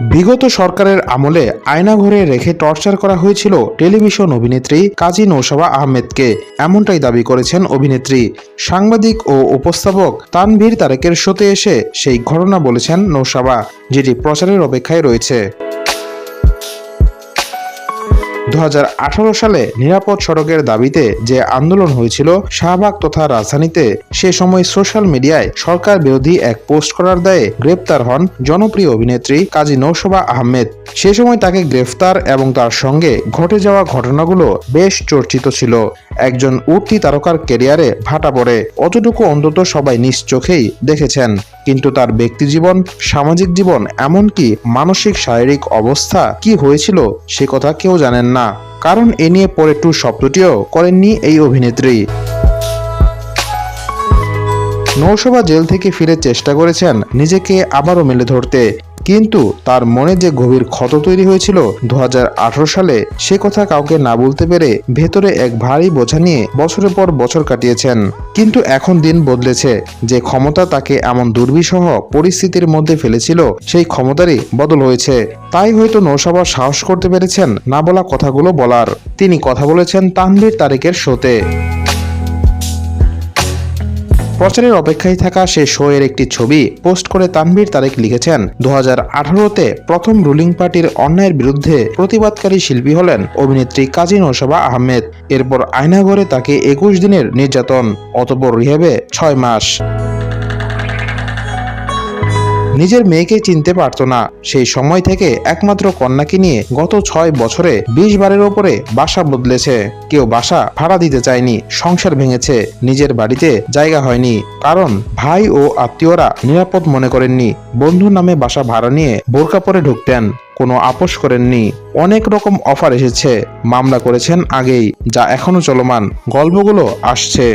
বিগত সরকারের আমলে আয়নাঘরে রেখে টর্চার করা হয়েছিল টেলিভিশন অভিনেত্রী কাজী নৌশাবা আহমেদকে। এমনটাই দাবি করেছেন অভিনেত্রী। সাংবাদিক ও উপস্থাপক তানভীর তারেকের শোতে এসে সেই ঘটনা বলেছেন নৌশাবা, যেটি প্রচারের অপেক্ষায় রয়েছে। দু হাজার আঠারো সালে নিরাপদ সড়কের দাবিতে যে আন্দোলন হয়েছিল, শাহবাগ তথা রাজধানীতে সে সময় সোশ্যাল মিডিয়ায় সরকার বিরোধী এক পোস্ট করার দায়ে গ্রেপ্তার হন জনপ্রিয় অভিনেত্রী কাজী নৌশবা আহমেদ। সে সময় তাকে গ্রেফতার এবং তার সঙ্গে ঘটে যাওয়া ঘটনাগুলো বেশ চর্চিত ছিল। একজন উঠতি তারকার কেরিয়ারে ভাটা পড়ে। অতটুকু অন্তত সবাই নিজ চোখেই দেখেছেন। কিন্তু তার ব্যক্তিজীবন, সামাজিক জীবন, এমনকি মানসিক, শারীরিক অবস্থা কি হয়েছিল সে কথা কেউ জানেন না। কারণ এ নিয়ে পরে টু শব্দটিও করেননি এই অভিনেত্রী। নৌসভা জেল থেকে ফিরে চেষ্টা করেছেন নিজেকে আবারও মেলে ধরতে। কিন্তু তার মনে যে গভীর ক্ষত তৈরি হয়েছিল দু হাজার আঠারো সালে, সে কথা কাউকে না বলতে পেরে ভেতরে এক ভারী বোঝা নিয়ে বছরের পর বছর কাটিয়েছেন। কিন্তু এখন দিন বদলেছে। যে ক্ষমতা তাকে এমন দুর্বিষহ পরিস্থিতির মধ্যে ফেলেছিল, সেই ক্ষমতারই বদল হয়েছে। তাই হয়তো নৌসভা সাহস করতে পেরেছেন না বলা কথাগুলো বলার। তিনি কথা বলেছেন তানভীর তারেকের শোতে। প্রচারের অপেক্ষায় থাকা সে শো এর একটি ছবি পোস্ট করে তানভীর তারেক লিখেছেন দু আঠারোতে প্রথম রুলিং পার্টির অন্যায়ের বিরুদ্ধে প্রতিবাদকারী শিল্পী হলেন অভিনেত্রী কাজী নৌসবা আহমেদ। এরপর আয়নাঘরে তাকে একুশ দিনের নির্যাতন, অতপর রিহেবে ছয় মাস। নিজের মেয়েকে চিনতে পারত না। সেই সময় থেকে একমাত্র কন্যাকে নিয়ে গত ছয় বছরে বিশ বারের ওপরে বাসা বদলেছে। কেউ বাসা ভাড়া দিতে চায়নি, সংসার ভেঙেছে, নিজের বাড়িতে জায়গা হয়নি। কারণ ভাই ও আত্মীয়রা নিরাপদ মনে করেননি, বন্ধুর নামে বাসা ভাড়া নিয়ে বোরকা পরে ঢুকতেন, কোনো আপোষ করেননি। অনেক রকম অফার এসেছে, মামলা করেছেন আগেই, যা এখনও চলমান, গল্পগুলো আসছে।